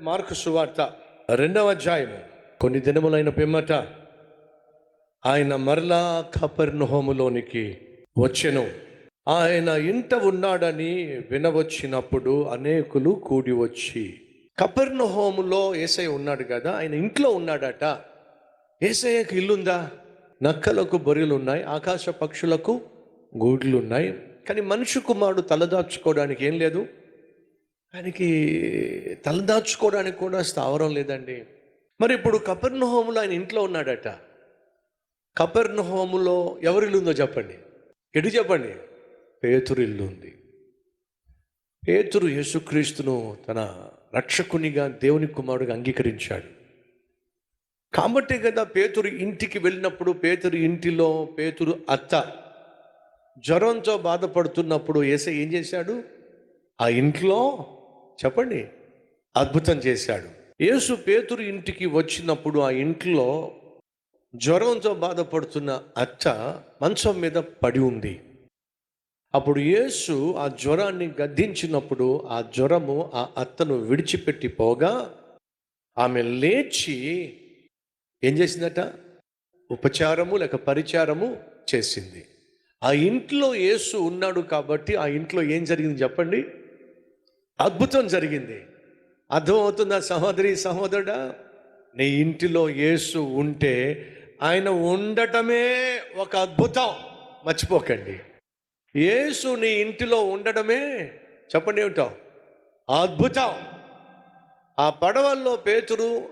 Mark సువార్త. రెండవ అధ్యాయము. కొన్ని దినములైన పిమ్మట ఆయన మరలా కపర్నహోములోనికి వచ్చెను. ఆయన ఇంట ఉన్నాడని వినవచ్చినప్పుడు అనేకులు కూడి వచ్చి కపర్నహోములో ఏసై ఉన్నాడు కదా ఆయన ఇంట్లో ఉన్నాడట. ఏసయ్యకు ఇల్లుందా? నక్కలకు బొరిలు ఉన్నాయి ఆకాశ పక్షులకు గూడ్లు ఉన్నాయి కానీ మనిషి కుమారుడు తలదాచుకోవడానికి ఏం లేదు. ఆయనకి తలదాచుకోవడానికి కూడా స్థావరం లేదండి. మరి ఇప్పుడు కపెర్నహోములో ఆయన ఇంట్లో ఉన్నాడట. కపెర్నహోములో ఎవరి ఇల్లు ఉందో చెప్పండి. ఎటు చెప్పండి? పేతురు ఇల్లు ఉంది పేతురు యేసుక్రీస్తును తన రక్షకునిగా దేవుని కుమారుడిగా అంగీకరించాడు. కాబట్టి కదా పేతురు ఇంటికి వెళ్ళినప్పుడు పేతురు ఇంటిలో పేతురు అత్త జ్వరంతో బాధపడుతున్నప్పుడు ఏసై ఏం చేశాడు? ఆ ఇంట్లో చెప్పండి. అద్భుతం చేశాడు. యేసు పేతురు ఇంటికి వచ్చినప్పుడు ఆ ఇంట్లో జ్వరంతో బాధపడుతున్న అత్త మంచం మీద పడి ఉంది. అప్పుడు యేసు ఆ జ్వరాన్ని గద్దించినప్పుడు ఆ జ్వరము ఆ అత్తను విడిచిపెట్టి పోగా ఆమె లేచి ఏం చేసిందట? ఉపచారము లేక పరిచారము చేసింది. ఆ ఇంట్లో యేసు ఉన్నాడు కాబట్టి ఆ ఇంట్లో ఏం జరిగింది చెప్పండి? అద్భుతం జరిగింది. అర్థమవుతుందా సహోదరి సహోదరుడా? నీ ఇంటిలో యేసు ఉంటే ఆయన ఉండటమే ఒక అద్భుతం. మర్చిపోకండి. యేసు నీ ఇంటిలో ఉండడమే చెప్పండి ఏమిటో? అద్భుతం. ఆ పడవల్లో పేతురు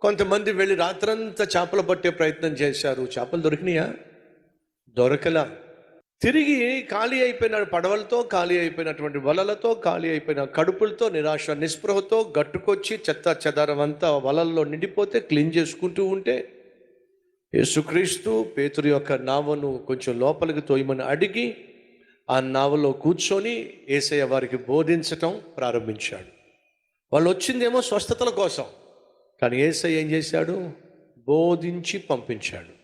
కొంతమంది వెళ్ళి రాత్రంతా చేపలు పట్టే ప్రయత్నం చేశారు. చేపలు దొరికినాయా? దొరకలా. తిరిగి ఖాళీ అయిపోయిన పడవలతో ఖాళీ అయిపోయినటువంటి వలలతో ఖాళీ అయిపోయిన కడుపులతో నిరాశ నిస్పృహతో గట్టుకొచ్చి చెత్త చెదారం అంతా వలల్లో నిండిపోతే క్లీన్ చేసుకుంటూ ఉంటే యేసుక్రీస్తు పేతురు యొక్క నావను కొంచెం లోపలికి తోయమని అడిగి ఆ నావలో కూర్చొని ఏసయ్య వారికి బోధించటం ప్రారంభించాడు. వాళ్ళు వచ్చిందేమో స్వస్థతల కోసం. కానీ ఏసయ్య ఏం చేశాడు? బోధించి పంపించాడు.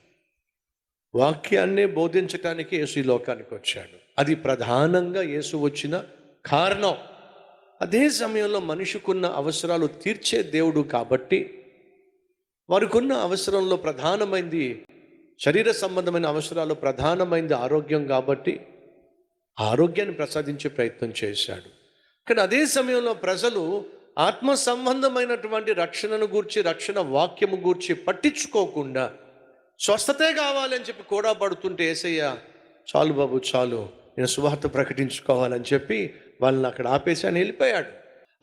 వాక్యాన్నే బోధించటానికి యేసు ఈ లోకానికి వచ్చాడు. అది ప్రధానంగా యేసు వచ్చిన కారణం. అదే సమయంలో మనిషికున్న అవసరాలు తీర్చే దేవుడు కాబట్టి వారికున్న అవసరంలో ప్రధానమైంది శరీర సంబంధమైన అవసరాలు ప్రధానమైంది ఆరోగ్యం కాబట్టి ఆరోగ్యాన్ని ప్రసాదించే ప్రయత్నం చేశాడు. కానీ అదే సమయంలో ప్రజలు ఆత్మ సంబంధమైనటువంటి రక్షణను గూర్చి రక్షణ వాక్యము గూర్చి పట్టించుకోకుండా స్వస్థతే కావాలని చెప్పి కూడా పడుతుంటే ఏసయ్య చాలు బాబు చాలు. నేను సువార్త ప్రకటించుకోవాలని చెప్పి వాళ్ళని అక్కడ ఆపేసి ఆయన వెళ్ళిపోయాడు.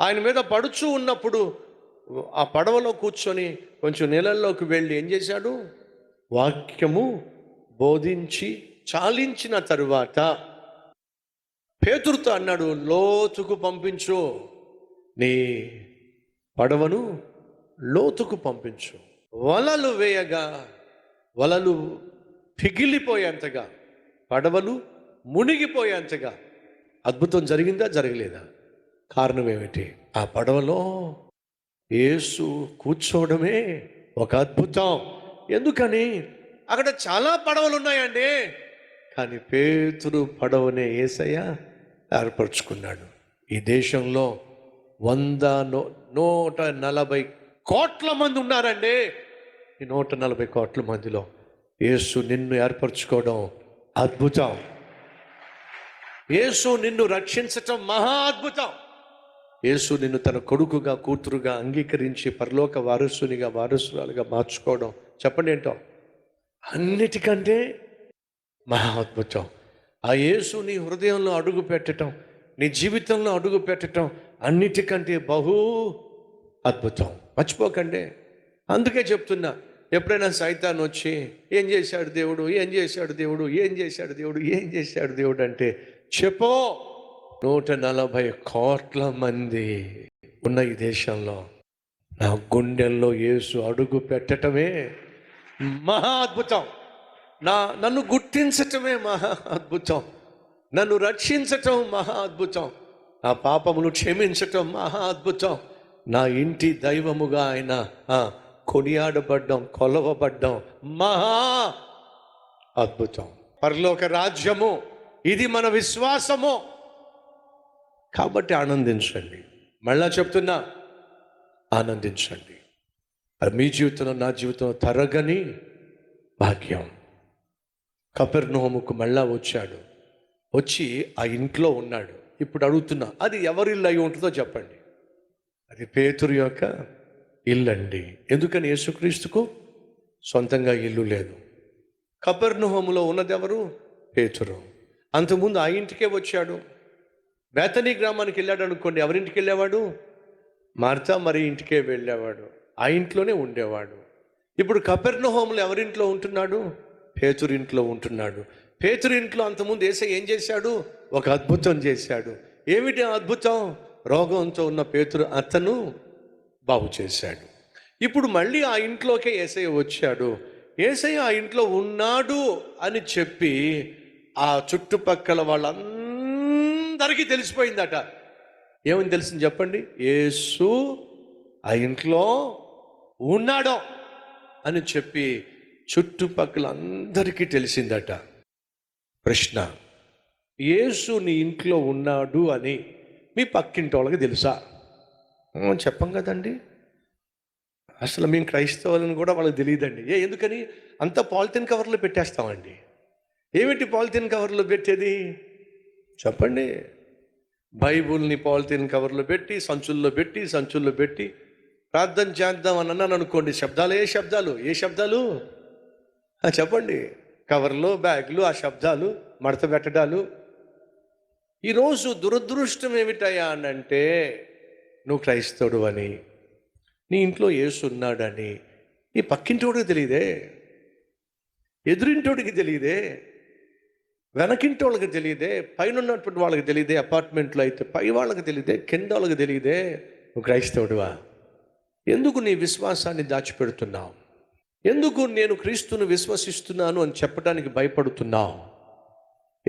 ఆయన మీద పడుచు ఉన్నప్పుడు ఆ పడవలో కూర్చొని కొంచెం నీళ్ళల్లోకి వెళ్ళి ఏం చేశాడు? వాక్యము బోధించి చాలించిన తరువాత పేతురుతో అన్నాడు లోతుకు పంపించు. నీ పడవను లోతుకు పంపించు. వలలు వేయగా వలలు పిగిలిపోయేంతగా పడవలు మునిగిపోయేంతగా అద్భుతం జరిగిందా? జరగలేదా? కారణం ఏమిటి ఆ పడవలో యేసు కూర్చోవడమే ఒక అద్భుతం. ఎందుకని? అక్కడ చాలా పడవలు ఉన్నాయండి కానీ పేతురు పడవనే ఏసయ్య ఏర్పరచుకున్నాడు. ఈ దేశంలో వంద నూట నలభై కోట్ల మంది ఉన్నారండి. ఈ నూట నలభై కోట్ల మందిలో యేసు నిన్ను ఏర్పరచుకోవడం అద్భుతం. యేసు నిన్ను రక్షించటం మహా అద్భుతం. యేసు నిన్ను తన కొడుకుగా కూతురుగా అంగీకరించి పరలోక వారసునిగా వారసురాలుగా మార్చుకోవడం. చెప్పండి ఏంటో? అన్నిటికంటే మహా అద్భుతం. ఆ యేసు నీ హృదయంలో అడుగు పెట్టడం నీ జీవితంలో అడుగు పెట్టడం అన్నిటికంటే బహు అద్భుతం. మర్చిపోకండి. అందుకే చెప్తున్నా ఎప్పుడైనా సైతాన్ వచ్చి ఏం చేశాడు దేవుడు? ఏం చేశాడు దేవుడు? ఏం చేశాడు దేవుడు? ఏం చేశాడు దేవుడు? అంటే చెప్పో నూట నలభై కోట్ల మంది ఉన్న ఈ దేశంలో నా గుండెల్లో యేసు అడుగు పెట్టటమే మహా అద్భుతం నా నన్ను గుర్తించటమే మహా అద్భుతం నన్ను రక్షించటం మహా అద్భుతం నా పాపములు క్షమించటం మహా అద్భుతం నా ఇంటి దైవముగా ఆయన కొనియాడబడ్డం కొలవబడ్డం. మహా అద్భుతం. పరలోక రాజ్యము ఇది మన విశ్వాసము. కాబట్టి ఆనందించండి. మళ్ళా చెప్తున్నా ఆనందించండి. అది మీ జీవితంలో నా జీవితంలో తరగని భాగ్యం. కపెర్నోముకు మళ్ళా వచ్చాడు. వచ్చి ఆ ఇంట్లో ఉన్నాడు. ఇప్పుడు అడుగుతున్నా అది ఎవరిల్లు అయి ఉంటుందో చెప్పండి. అది పేతురు యొక్క ఇల్లండి. ఎందుకని యేసుక్రీస్తుకు? సొంతంగా ఇల్లు లేదు. కపెర్నహోములో ఉన్నదెవరు? పేతురు. అంతకుముందు ఆ ఇంటికే వచ్చాడు. బేతనీ గ్రామానికి వెళ్ళాడు అనుకోండి ఎవరింటికి వెళ్ళేవాడు? మార్తా మరి ఇంటికే వెళ్ళేవాడు. ఆ ఇంట్లోనే ఉండేవాడు. ఇప్పుడు కపెర్నహోములు ఎవరింట్లో ఉంటున్నాడు? పేతురింట్లో ఉంటున్నాడు. పేతురింట్లో అంతకుముందు ఏసై ఏం చేశాడు? ఒక అద్భుతం చేశాడు. ఏమిటి అద్భుతం? రోగంతో ఉన్న పేతురు అతను బాగు చేశాడు. ఇప్పుడు మళ్ళీ ఆ ఇంట్లోకే ఏసయ్య వచ్చాడు. ఏసయ్య ఆ ఇంట్లో ఉన్నాడు అని చెప్పి ఆ చుట్టుపక్కల వాళ్ళందరికీ తెలిసిపోయిందట. ఏమని తెలిసింది చెప్పండి? యేసు ఆ ఇంట్లో ఉన్నాడో అని చెప్పి చుట్టుపక్కల అందరికీ తెలిసిందట. ప్రశ్న ఏసు నీ ఇంట్లో ఉన్నాడు అని మీ పక్కింటి వాళ్ళకి తెలుసా? చెప్పం కదండి. అసలు మేము క్రైస్తవులను కూడా వాళ్ళకి తెలియదండి. ఏ ఎందుకని? అంత పాలిథిన్ కవర్లో పెట్టేస్తామండి. ఏమిటి పాలిథిన్ కవర్లో పెట్టేది? చెప్పండి. బైబుల్ని పాలిథిన్ కవర్లో పెట్టి సంచుల్లో పెట్టి సంచుల్లో పెట్టి ప్రార్థన చేద్దాం అని అన్నాను అనుకోండి. శబ్దాలు ఏ శబ్దాలు? ఏ శబ్దాలు? చెప్పండి. కవర్లో బ్యాగులు ఆ శబ్దాలు మడత పెట్టడాలు. ఈరోజు దురదృష్టం ఏమిటయ్యా అని అంటే నువ్వు క్రైస్తవుడు అని నీ ఇంట్లో ఏసున్నాడని ఉన్నాడని ఈ పక్కింటోడికి తెలియదే ఎదురింటోడికి తెలియదే వెనకింటోళ్ళకి తెలియదే పైన ఉన్నటువంటి వాళ్ళకి తెలియదే అపార్ట్మెంట్లో అయితే పై వాళ్ళకి తెలియదే కింద వాళ్ళకి తెలియదే నువ్వు క్రైస్తవుడువా? ఎందుకు నీ విశ్వాసాన్ని దాచిపెడుతున్నావు? ఎందుకు నేను క్రీస్తును విశ్వసిస్తున్నాను అని చెప్పడానికి భయపడుతున్నావు?